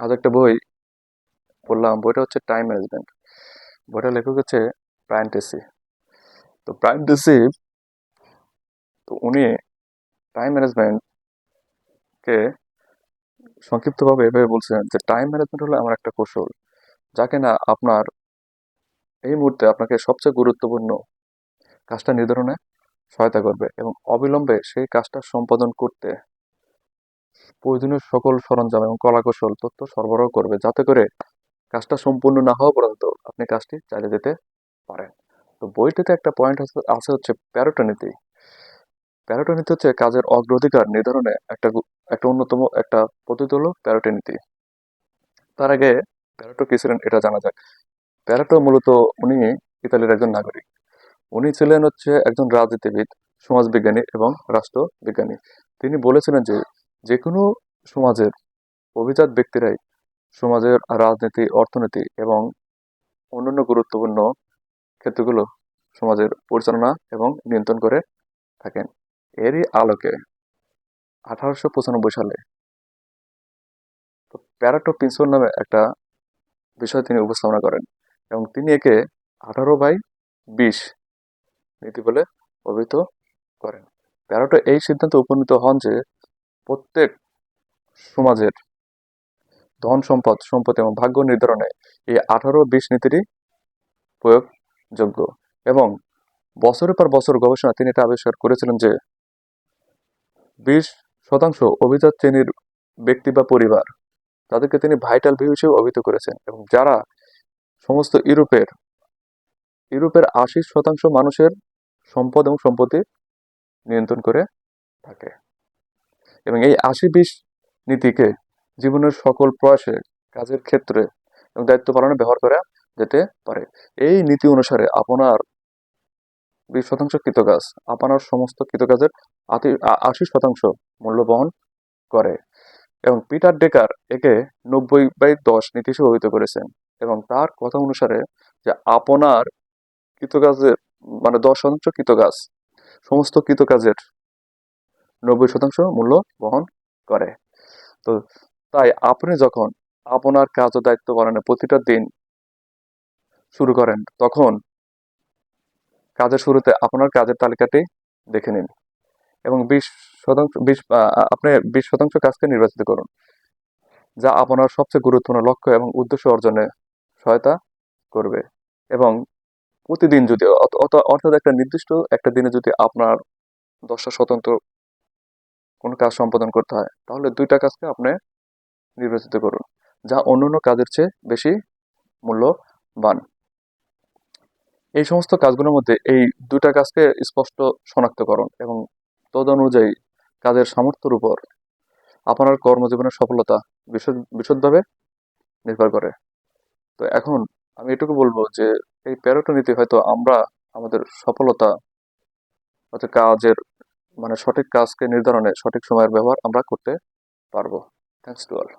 আজ একটা বই পড়লাম, বইটা হচ্ছে টাইম ম্যানেজমেন্ট বইটার লেখক হচ্ছে ব্রায়ান টেসি তো ব্রায়ান টেসি তো উনি টাইম ম্যানেজমেন্টকে সংক্ষিপ্তভাবে এভাবে বলছেন যে টাইম ম্যানেজমেন্ট হলো আমার একটা কৌশল যাকে না আপনার এই মুহূর্তে আপনাকে সবচেয়ে গুরুত্বপূর্ণ কাজটা নির্ধারণে সহায়তা করবে এবং অবিলম্বে সেই কাজটা সম্পাদন করতে প্রয়োজনীয় সকল সরঞ্জাম এবং কলাকৌশল, তথ্য সরবরাহ করবে। যাতে করে কাজটা সম্পূর্ণ না হওয়া পর্যন্ত আপনি কাজটি চালিয়ে যেতে পারেন। তো বইটিতে একটা পয়েন্ট আছে হচ্ছে প্যারোটো নীতি। প্যারোটো নীতি হচ্ছে কাজের অগ্রাধিকার নির্ধারণে একটা একটা অন্যতম একটা পদ্ধতি হলো প্যারোটো নীতি। তার আগে প্যারোটো কি ছিলেন এটা জানা যাক। প্যারোটো মূলত উনি ইতালির একজন নাগরিক। উনি ছিলেন হচ্ছে একজন রাজনীতিবিদ, সমাজবিজ্ঞানী এবং রাষ্ট্রবিজ্ঞানী। তিনি বলেছিলেন যে যে কোনো সমাজের অভিজাত ব্যক্তিরাই সমাজের রাজনীতি, অর্থনীতি এবং অন্যান্য গুরুত্বপূর্ণ ক্ষেত্রগুলো সমাজের পরিচালনা এবং নিয়ন্ত্রণ করে থাকেন। এরই আলোকে আঠারোশো পঁচানব্বই সালে প্যারাটো প্রিন্সিপাল নামে একটা বিষয় তিনি উপস্থাপনা করেন এবং তিনি একে আঠারো বাই বিশ নীতি বলে অভিহিত করেন। প্যারাটো এই সিদ্ধান্তে উপনীত হন যে প্রত্যেক সমাজের ধন সম্পদ সম্পদ এবং ভাগ্য নির্ধারণে এই আঠারো বিশ নীতিরই প্রয়োগযোগ্য। এবং বছরের পর বছর গবেষণা তিনি এটা আবিষ্কার করেছিলেন যে বিশ শতাংশ অভিজাত শ্রেণির ব্যক্তি বা পরিবার তাদেরকে তিনি ভাইটাল ভিউ হিসেবে অভিহিত করেছেন এবং যারা সমস্ত ইউরোপের ইউরোপের আশি শতাংশ মানুষের সম্পদ এবং সম্পত্তি নিয়ন্ত্রণ করে থাকে। এবং এই আশি বিশ নীতিকে জীবনের সকল প্রয়াসে কাজের ক্ষেত্রে এবং দায়িত্ব পালনে ব্যবহার করা যেতে পারে। এই নীতি অনুসারে আপনার বিশ শতাংশ কৃতকাজ আপনার সমস্ত কৃতকাজের আশি শতাংশ মূল্য বহন করে। এবং পিটার ডেকার একে নব্বই বাই দশ নীতি হিসেবে অভিহিত করেছেন এবং তার কথা অনুসারে যে আপনার কৃতকাজের মানে দশ শতাংশ কৃতকাজ, সমস্ত কৃতকাজের নব্বই শতাংশ মূল্য বহন করে। তো তাই আপনি যখন আপনার কাজ ও দায়িত্ব পালনে প্রতিটা দিন শুরু করেন, তখন কাজের শুরুতে আপনার কাজের তালিকাটি দেখে নিন এবং বিশ শতাংশ, বিশ আপনি বিশ শতাংশ কাজকে নির্বাচিত করুন, যা আপনার সবচেয়ে গুরুত্বপূর্ণ লক্ষ্য এবং উদ্দেশ্য অর্জনে সহায়তা করবে এবং প্রতিদিন যদি অর্থাৎ একটা নির্দিষ্ট একটা দিনে যদি আপনার দশটা স্বতন্ত্র কোনো কাজ সম্পাদন করতে হয়, তাহলে দুইটা কাজকে আপনি নির্বাচিত করুন, যা অন্যান্য কাজের চেয়ে বেশি মূল্যবান। এই সমস্ত কাজগুলোর মধ্যে এই দুইটা কাজকে স্পষ্ট শনাক্তকরণ এবং তদনুযায়ী কাজের সামর্থ্যের উপর আপনার কর্মজীবনের সফলতা বিশদ, বিশদভাবে নির্ভর করে। তো এখন আমি এটুকু বলব যে, এই প্যারোটো নীতি হয়তো আমরা আমাদের সফলতা অর্থাৎ কাজের মানে সঠিক কাজকে নির্ধারণে সঠিক সময়ের ব্যবহার আমরা করতে পারব। Thanks to all